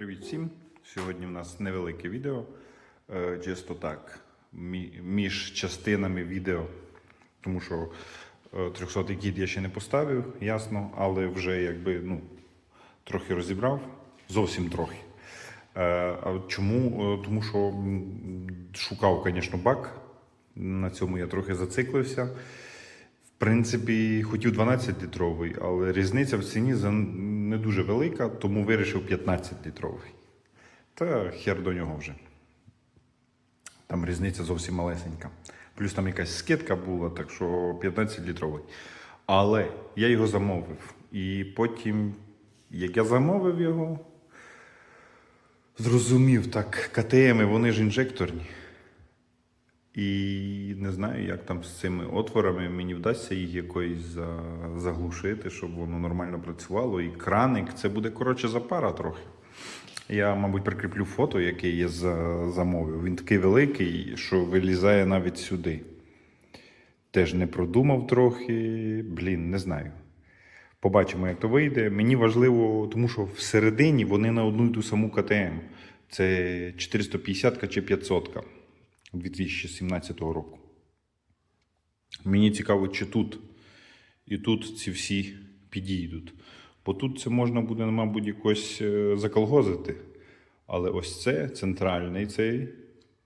Привіт всім! Сьогодні в нас невелике відео. Е, Чисто так, між частинами відео, тому що 300 кіт я ще не поставив, ясно, але вже якби ну, трохи розібрав, зовсім трохи. Е, чому? Е, Тому що шукав, звісно, бак. На цьому я трохи зациклився. В принципі, хотів 12-літровий, але різниця в ціні за- не дуже велика, тому вирішив 15-літровий. Та хер до нього вже. Там різниця зовсім малесенька. Плюс там якась скидка була, так що 15-літровий. Але я його замовив. І потім, як я замовив його, зрозумів, так, КТМи, вони ж інжекторні. І не знаю, як там з цими отворами мені вдасться їх якось заглушити, щоб воно нормально працювало. І краник це буде коротше запара трохи. Я, мабуть, прикріплю фото, яке я за, замовив. Він такий великий, що вилізає навіть сюди. Теж не продумав трохи. Блін, не знаю. Побачимо, як то вийде. Мені важливо, тому що всередині вони на одну і ту саму КТМ. Це 450 чи 500 2017 року. Мені цікаво, чи тут і тут ці всі підійдуть. Бо тут це можна буде, мабуть, якось е, заколгозити. Але ось це центральний цей,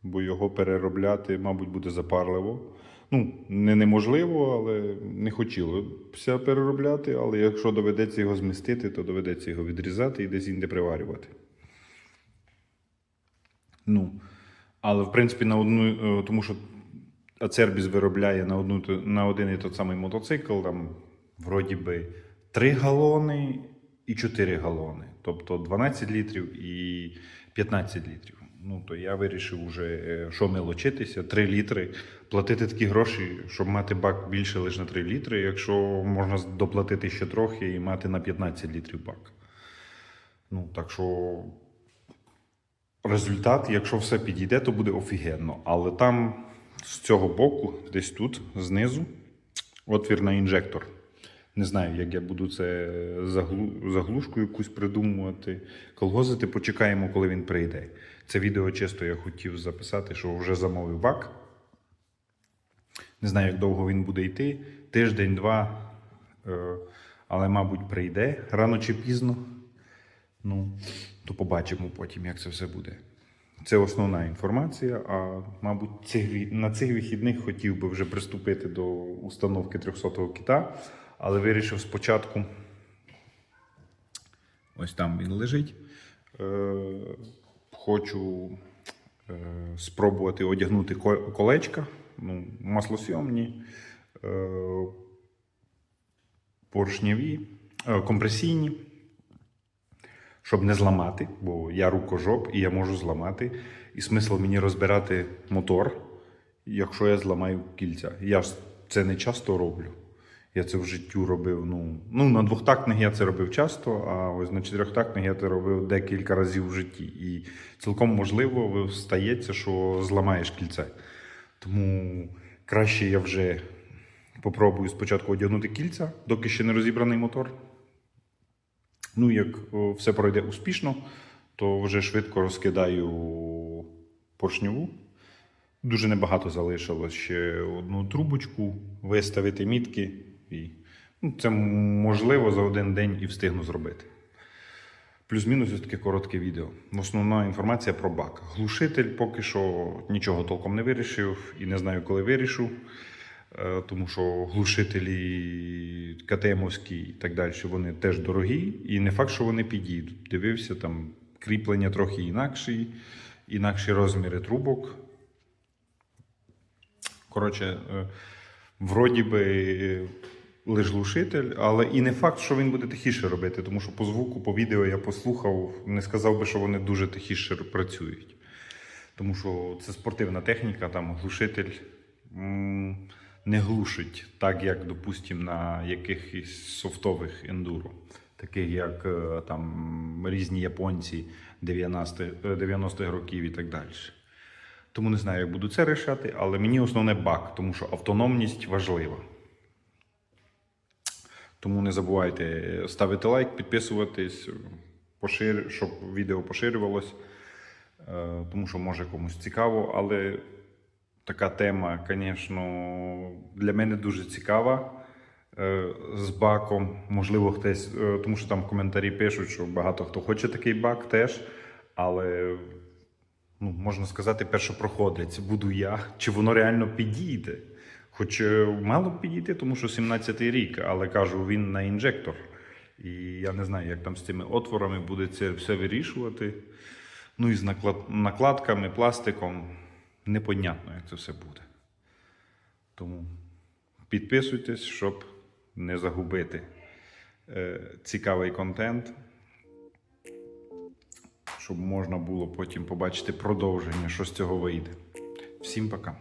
бо його переробляти, мабуть, буде запарливо. Ну, не неможливо, але не хотілося переробляти. Але якщо доведеться його змістити, то доведеться його відрізати і десь інде приварювати. Ну, але в принципі на одну, е, тому що Ацербіс виробляє на, одну, на один і той самий мотоцикл, там вроді би 3 галони і 4 галони. Тобто 12 літрів і 15 літрів. Ну, то я вирішив уже, е, що мелочитися, 3 літри, платити такі гроші, щоб мати бак більше лише на 3 літри, якщо можна доплатити ще трохи і мати на 15 літрів бак. Ну, так що результат, якщо все підійде, то буде офігенно. Але там з цього боку, десь тут, знизу, отвір на інжектор. Не знаю, як я буду це заглу... заглушку якусь придумувати, колгозити, почекаємо, коли він прийде. Це відео чисто я хотів записати, що вже замовив бак. Не знаю, як довго він буде йти. Тиждень, два. Е, Але, мабуть, прийде рано чи пізно. Ну, то побачимо потім, як це все буде. Це основна інформація. А мабуть, цих, на цих вихідних хотів би вже приступити до установки 300-го кита, але вирішив спочатку. Ось там він лежить. Е, хочу е, спробувати одягнути колечка, ну, маслосйомні, е, поршневі, е, компресійні щоб не зламати, бо я рукожоп і я можу зламати. І смисл мені розбирати мотор, якщо я зламаю кільця. Я ж це не часто роблю. Я це в життю робив. Ну, ну на двохтактних я це робив часто, а ось на чотирьохтактних я це робив декілька разів в житті. І цілком можливо стається, що зламаєш кільце. Тому краще я вже попробую спочатку одягнути кільця, доки ще не розібраний мотор. Ну, як все пройде успішно, то вже швидко розкидаю поршньову. Дуже небагато залишилось ще одну трубочку, виставити мітки. І, ну, це можливо за один день і встигну зробити. Плюс-мінус ось таке коротке відео. Основна інформація про бак. Глушитель поки що нічого толком не вирішив і не знаю, коли вирішу. Е, Тому що глушителі КТМовські і так далі, вони теж дорогі, і не факт, що вони підійдуть. Дивився, там кріплення трохи інакші, інакші розміри трубок. Коротше, е, вроді би лиш глушитель, але і не факт, що він буде тихіше робити, тому що по звуку, по відео я послухав, не сказав би, що вони дуже тихіше працюють. Тому що це спортивна техніка, там глушитель не глушить, так як, допустимо, на якихось софтових ендуро, таких як е, там різні японці 90-х 90-х років і так далі. Тому не знаю, як буду це рішати, але мені основне бак, тому що автономність важлива. Тому не забувайте ставити лайк, підписуватись. пошир... щоб відео поширювалось, е, тому що може комусь цікаво, але така тема, звісно, для мене дуже цікава. е, З баком, можливо, хтось, е, тому що там коментарі пишуть, що багато хто хоче такий бак теж, але ну, можна сказати, першопроходець буду я. Чи воно реально підійде? Хоч е, мало б підійти, тому що 17-й рік, але кажу, він на інжектор. І я не знаю, як там з цими отворами буде це все вирішувати. Ну і з наклад... накладками, пластиком. Непонятно, як це все буде. Тому підписуйтесь, щоб не загубити е, цікавий контент, щоб можна було потім побачити продовження, що з цього вийде. Всім пока.